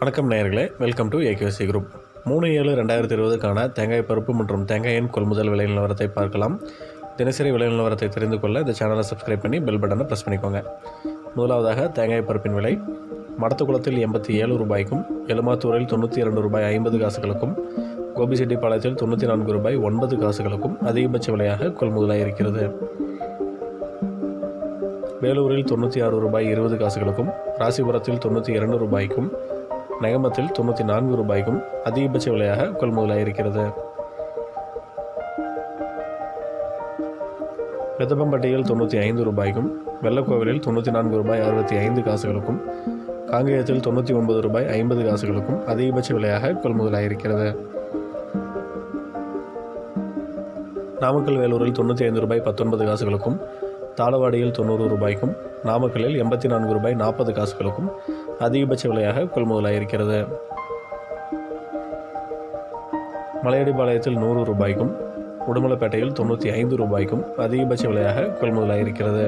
வணக்கம் நேயர்களே welcome to AKC group மூணு ஏழு ரெண்டாயிரத்தி இருபதுக்கான தேங்காய் பருப்பு மற்றும் தேங்காயின் கொள்முதல் விலை நிலவரத்தை பார்க்கலாம். தினசரி விலை நிலவரத்தை தெரிந்து கொள்ள இந்த சேனலை சப்ஸ்கிரைப் பண்ணி பெல் பட்டனை ப்ரெஸ் பண்ணிக்கோங்க. முதலாவதாக தேங்காய் பருப்பின் விலை. மடத்துக்குளத்தில் எண்பத்தி ஏழு ரூபாய்க்கும் எலுமாத்தூரில் தொண்ணூற்றி இரண்டு ரூபாய் ஐம்பது காசுகளுக்கும் கோபிச்செட்டிப்பாளையத்தில் தொண்ணூற்றி நான்கு ரூபாய் ஒன்பது காசுகளுக்கும் அதிகபட்ச விலையாக கொள்முதலாக இருக்கிறது. வேலூரில் தொண்ணூற்றி ஆறு ரூபாய் இருபது காசுகளுக்கும் ராசிபுரத்தில் தொண்ணூற்றி இரண்டு ரூபாய்க்கும் நெகமத்தில் தொண்ணூற்றி நான்கு ரூபாய்க்கும் அதிகபட்ச விலையாக கொள்முதலாக இருக்கிறது. பெத்தப்பம்பட்டியில் தொண்ணூற்றி ஐந்து ரூபாய்க்கும் வெள்ளக்கோவிலில் தொண்ணூற்றி நான்கு ரூபாய் அறுபத்தி ஐந்து காசுகளுக்கும் காங்கேயத்தில் தொண்ணூற்றி ஒன்பது ரூபாய் ஐம்பது காசுகளுக்கும் அதிகபட்ச விலையாக கொள்முதலாக இருக்கிறது. நாமக்கல் வேலூரில் தொண்ணூற்றி ஐந்து ரூபாய் பத்தொன்பது காசுகளுக்கும் தாளவாடியில் தொண்ணூறு ரூபாய்க்கும் நாமக்கல்லில் எண்பத்தி நான்கு ரூபாய் நாற்பது காசுகளுக்கும் அதிகபட்ச விலையாக கொள்முதலாக இருக்கிறது மலையடிப்பாளையத்தில் நூறு ரூபாய்க்கும் உடுமலைப்பேட்டையில் தொண்ணூற்றி ஐந்து ரூபாய்க்கும் அதிகபட்ச விலையாக கொள்முதலாக இருக்கிறது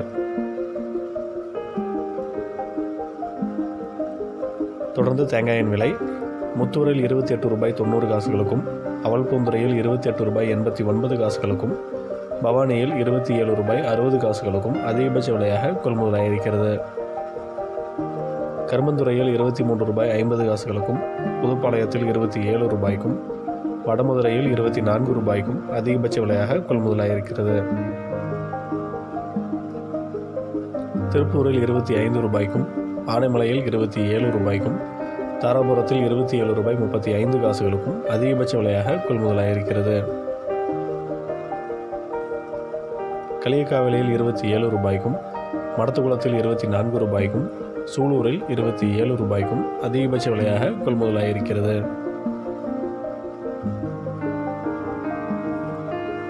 தொடர்ந்து தேங்காயின் விலை முத்தூரில் இருபத்தி எட்டு ரூபாய் தொண்ணூறு காசுகளுக்கும் அவல்பூந்துறையில் இருபத்தி எட்டு ரூபாய் எண்பத்தி ஒன்பது காசுகளுக்கும் பவானியில் இருபத்தி ஏழு ரூபாய் அறுபது காசுகளுக்கும் அதிகபட்ச விலையாக கொள்முதலாக இருக்கிறது கருமந்துறையில் இருபத்தி மூன்று ரூபாய் ஐம்பது காசுகளுக்கும் புதுப்பாளையத்தில் இருபத்தி ஏழு ரூபாய்க்கும் வடமதுரையில் இருபத்தி நான்கு ரூபாய்க்கும் அதிகபட்ச விலையாக கொள்முதலாக இருக்கிறது. திருப்பூரில் இருபத்தி ஐந்து ரூபாய்க்கும் ஆனைமலையில் இருபத்தி ஏழு ரூபாய்க்கும் தாராபுரத்தில் இருபத்தி ஏழு ரூபாய் முப்பத்தி ஐந்து காசுகளுக்கும் அதிகபட்ச விலையாக கொள்முதலாக இருக்கிறது. களியக்காவிலையில் இருபத்தி ஏழு ரூபாய்க்கும் மடத்துக்குளத்தில் இருபத்தி நான்கு ரூபாய்க்கும் சூலூரில் இருபத்தி ஏழு ரூபாய்க்கும் அதிகபட்ச விலையாக கொள்முதலாக இருக்கிறது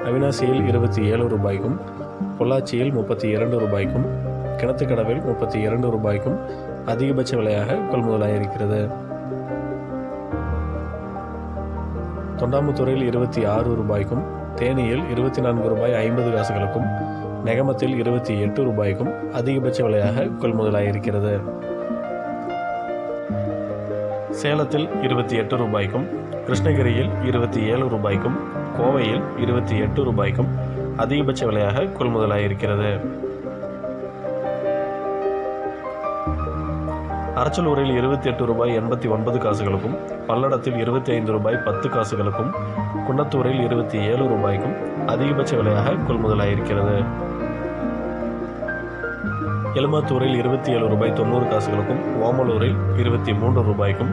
அவினாசியில் இருபத்தி ஏழு ரூபாய்க்கும் பொள்ளாச்சியில் முப்பத்தி இரண்டு ரூபாய்க்கும் கிணத்துக்கடவில் முப்பத்தி இரண்டு ரூபாய்க்கும் அதிகபட்ச விலையாக கொள்முதலாக இருக்கிறது தொண்டாமுத்தூரில் இருபத்தி ஆறு ரூபாய்க்கும் தேனியில் இருபத்தி நான்கு ரூபாய் ஐம்பது காசுகளுக்கும் நெகமத்தில் இருபத்தி எட்டு ரூபாய்க்கும் அதிகபட்ச விலையாக கொள்முதலாக இருக்கிறது சேலத்தில் இருபத்தி எட்டு ரூபாய்க்கும் கிருஷ்ணகிரியில் இருபத்தி ஏழு ரூபாய்க்கும் கோவையில் இருபத்தி எட்டு ரூபாய்க்கும் அதிகபட்ச விலையாக கொள்முதலாக இருக்கிறது அரச்சலூரில் இருபத்தி எட்டு ரூபாய் எண்பத்தி ஒன்பது காசுகளுக்கும் பல்லடத்தில் இருபத்தி ஐந்து ரூபாய் பத்து காசுகளுக்கும் குன்னத்தூரில் இருபத்தி ஏழு ரூபாய்க்கும் அதிகபட்ச விலையாக கொள்முதலாக இருக்கிறது எலுமாத்தூரில் இருபத்தி ஏழு ரூபாய் தொண்ணூறு காசுகளுக்கும் ஓமலூரில் இருபத்தி மூன்று ரூபாய்க்கும்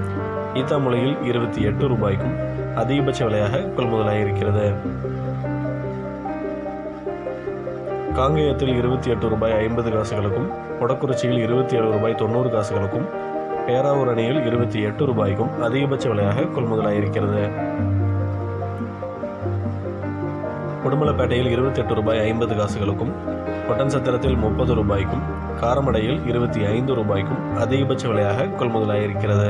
ஈத்தாமுலையில் இருபத்தி எட்டு ரூபாய்க்கும் அதிகபட்ச விலையாக கொள்முதலாக இருக்கிறது. காங்கேயத்தில் இருபத்தி எட்டு ரூபாய் ஐம்பது காசுகளுக்கும் கொடக்குறிச்சியில் இருபத்தி ஏழு ரூபாய் தொண்ணூறு காசுகளுக்கும் பேராவூர் அணியில் இருபத்தி எட்டு ரூபாய்க்கும் அதிகபட்ச விலையாக கொள்முதலாக இருக்கிறது. உடுமலைப்பேட்டையில் இருபத்தி எட்டு ரூபாய் ஐம்பது காசுகளுக்கும் ஒட்டன்சத்திரத்தில் முப்பது ரூபாய்க்கும் காரமடையில் இருபத்தி ஐந்து ரூபாய்க்கும் அதிகபட்ச விலையாக கொள்முதலாக இருக்கிறது.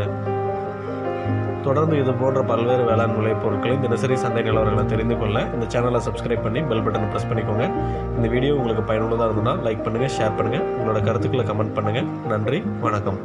தொடர்ந்து இது போன்ற பல்வேறு வேளாண் விளைப் பொருட்களை தினசரி சந்தை நிலவரங்களை தெரிந்து கொள்ள இந்த சேனலை சப்ஸ்கிரைப் பண்ணி பெல் பட்டனை ப்ரெஸ் பண்ணிக்கோங்க. இந்த வீடியோ உங்களுக்கு பயனுள்ளதாக இருந்ததுன்னா லைக் பண்ணுங்கள் ஷேர் பண்ணுங்கள் உங்களோட கருத்துக்களை கமெண்ட் பண்ணுங்கள் நன்றி வணக்கம்.